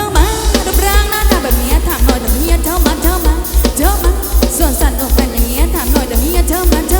ธอมาดูปร่างหน้าตาแบบนี้ถามหน่อยแต่เมียเธอมาเธอมาเธอมาส่วนสันอกเป็นอย่างนี้ถามหน่อยแต่เมียเธอมาเธอ